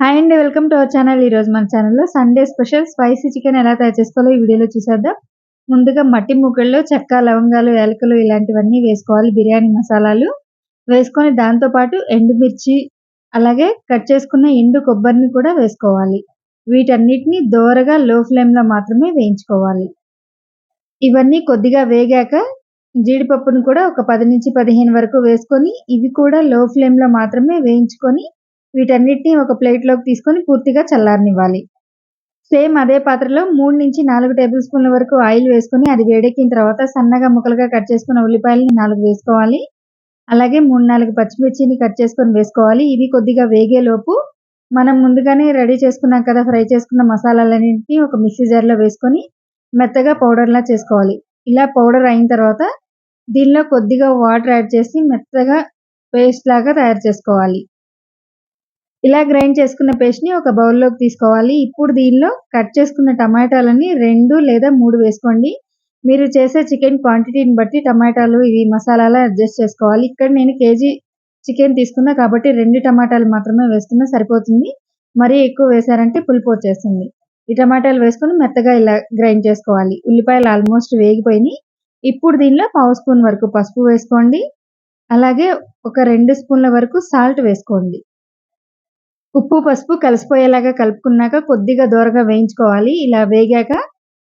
Hi అండి welcome to our channel. ఈరోజు మన ఛానల్లో సండే స్పెషల్ స్పైసీ చికెన్ ఎలా తయారు చేసుకోవాలో ఈ వీడియోలో చూసేద్దాం. ముందుగా మట్టి ముక్కల్లో చెక్క లవంగాలు యాలకులు ఇలాంటివన్నీ వేసుకోవాలి. బిర్యానీ మసాలాలు వేసుకొని దాంతోపాటు ఎండుమిర్చి అలాగే కట్ చేసుకున్న ఎండు కొబ్బరిని కూడా వేసుకోవాలి. వీటన్నిటిని దోరగా లో ఫ్లేమ్లో మాత్రమే వేయించుకోవాలి. ఇవన్నీ కొద్దిగా వేగాక జీడిపప్పును కూడా ఒక పది నుంచి పదిహేను వరకు వేసుకొని ఇవి కూడా లో ఫ్లేమ్లో మాత్రమే వేయించుకొని వీటన్నిటిని ఒక ప్లేట్లోకి తీసుకొని పూర్తిగా చల్లారనివ్వాలి. సేమ్ అదే పాత్రలో మూడు నుంచి నాలుగు టేబుల్ స్పూన్ల వరకు ఆయిల్ వేసుకొని అది వేడెక్కిన తర్వాత సన్నగా ముక్కలుగా కట్ చేసుకున్న ఉల్లిపాయలని నాలుగు వేసుకోవాలి. అలాగే మూడు నాలుగు పచ్చిమిర్చిని కట్ చేసుకొని వేసుకోవాలి. ఇవి కొద్దిగా వేగేలోపు మనం ముందుగానే రెడీ చేసుకున్నాం కదా ఫ్రై చేసుకున్న మసాలాలన్నింటినీ ఒక మిక్సీ జార్లో వేసుకొని మెత్తగా పౌడర్లా చేసుకోవాలి. ఇలా పౌడర్ అయిన తర్వాత దీనిలో కొద్దిగా వాటర్ యాడ్ చేసి మెత్తగా పేస్ట్ లాగా తయారు చేసుకోవాలి. ఇలా గ్రైండ్ చేసుకున్న పేస్ట్ని ఒక బౌల్లోకి తీసుకోవాలి. ఇప్పుడు దీనిలో కట్ చేసుకున్న టమాటాలని రెండు లేదా మూడు వేసుకోండి. మీరు చేసే చికెన్ క్వాంటిటీని బట్టి టమాటాలు ఇవి మసాలాలు అడ్జస్ట్ చేసుకోవాలి. ఇక్కడ నేను కేజీ చికెన్ తీసుకున్నా కాబట్టి రెండు టమాటాలు మాత్రమే వేసుకున్నా సరిపోతుంది. మరీ ఎక్కువ వేసారంటే పులుపు వచ్చేస్తుంది. ఈ టమాటాలు వేసుకొని మెత్తగా ఇలా గ్రైండ్ చేసుకోవాలి. ఉల్లిపాయలు ఆల్మోస్ట్ వేగిపోయినాయి. ఇప్పుడు దీనిలో పావు స్పూన్ వరకు పసుపు వేసుకోండి. అలాగే ఒక రెండు స్పూన్ల వరకు సాల్ట్ వేసుకోండి. ఉప్పు పసుపు కలిసిపోయేలాగా కలుపుకున్నాక కొద్దిగా దూరగా వేయించుకోవాలి. ఇలా వేగాక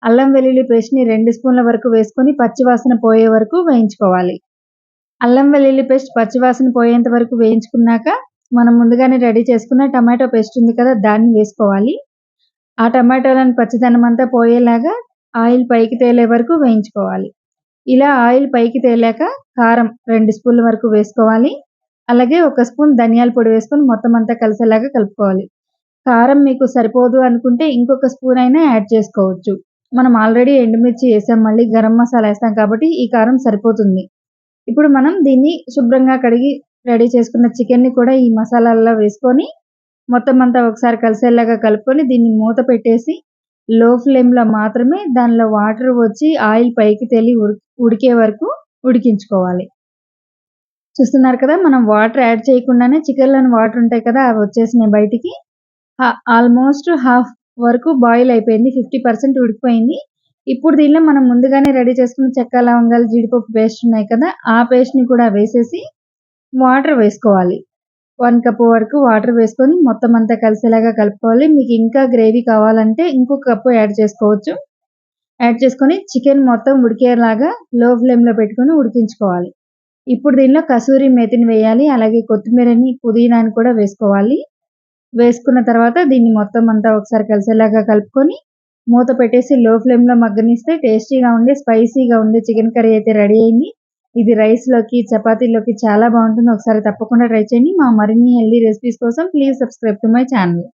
అల్లం వెల్లుల్లి పేస్ట్ని రెండు స్పూన్ల వరకు వేసుకొని పచ్చివాసన పోయే వరకు వేయించుకోవాలి. అల్లం వెల్లుల్లి పేస్ట్ పచ్చివాసన పోయేంత వరకు వేయించుకున్నాక మనం ముందుగానే రెడీ చేసుకున్న టమాటో పేస్ట్ ఉంది కదా దాన్ని వేసుకోవాలి. ఆ టమాటోలను పచ్చిదనం అంతా పోయేలాగా ఆయిల్ పైకి తేలే వరకు వేయించుకోవాలి. ఇలా ఆయిల్ పైకి తేలాక కారం రెండు స్పూన్ల వరకు వేసుకోవాలి. అలాగే ఒక స్పూన్ ధనియాల పొడి వేసుకొని మొత్తం అంతా కలిసేలాగా కలుపుకోవాలి. కారం మీకు సరిపోదు అనుకుంటే ఇంకొక స్పూన్ అయినా యాడ్ చేసుకోవచ్చు. మనం ఆల్రెడీ ఎండుమిర్చి వేసాం మళ్ళీ గరం మసాలా వేస్తాం కాబట్టి ఈ కారం సరిపోతుంది. ఇప్పుడు మనం దీన్ని శుభ్రంగా కడిగి రెడీ చేసుకున్న చికెన్ని కూడా ఈ మసాలాల్లో వేసుకొని మొత్తం అంతా ఒకసారి కలిసేలాగా కలుపుకొని దీన్ని మూత పెట్టేసి లో ఫ్లేమ్లో మాత్రమే దానిలో వాటర్ వచ్చి ఆయిల్ పైకి తేలి ఉడికే వరకు ఉడికించుకోవాలి. చూస్తున్నారు కదా మనం వాటర్ యాడ్ చేయకుండానే చికెన్లోని వాటర్ ఉంటాయి కదా అవి వచ్చేసినాయి బయటికి. ఆల్మోస్ట్ హాఫ్ వరకు బాయిల్ అయిపోయింది ఫిఫ్టీ పర్సెంట్ ఉడికిపోయింది. ఇప్పుడు దీనిలో మనం ముందుగానే రెడీ చేసుకున్న చెక్క లవంగాలు జీడిపప్పు పేస్ట్ ఉన్నాయి కదా ఆ పేస్ట్ని కూడా వేసేసి వాటర్ వేసుకోవాలి. వన్ కప్ వరకు వాటర్ వేసుకొని మొత్తం అంతా కలిసేలాగా కలుపుకోవాలి. మీకు ఇంకా గ్రేవీ కావాలంటే ఇంకొక కప్పు యాడ్ చేసుకోవచ్చు. యాడ్ చేసుకొని చికెన్ మొత్తం ఉడికేలాగా లో ఫ్లేమ్లో పెట్టుకొని ఉడికించుకోవాలి. ఇప్పుడు దీనిలో కసూరి మేతిని వేయాలి అలాగే కొత్తిమీరని పుదీనాని కూడా వేసుకోవాలి. వేసుకున్న తర్వాత దీన్ని మొత్తం అంతా ఒకసారి కలిసేలాగా కలుపుకొని మూత పెట్టేసి లో ఫ్లేమ్లో మగ్గనిస్తే టేస్టీగా ఉండే స్పైసీగా ఉండే చికెన్ కర్రీ అయితే రెడీ అయింది. ఇది రైస్లోకి చపాతీలోకి చాలా బాగుంటుంది. ఒకసారి తప్పకుండా ట్రై చేయండి. మా మరిన్ని హెల్దీ రెసిపీస్ కోసం please subscribe to my channel.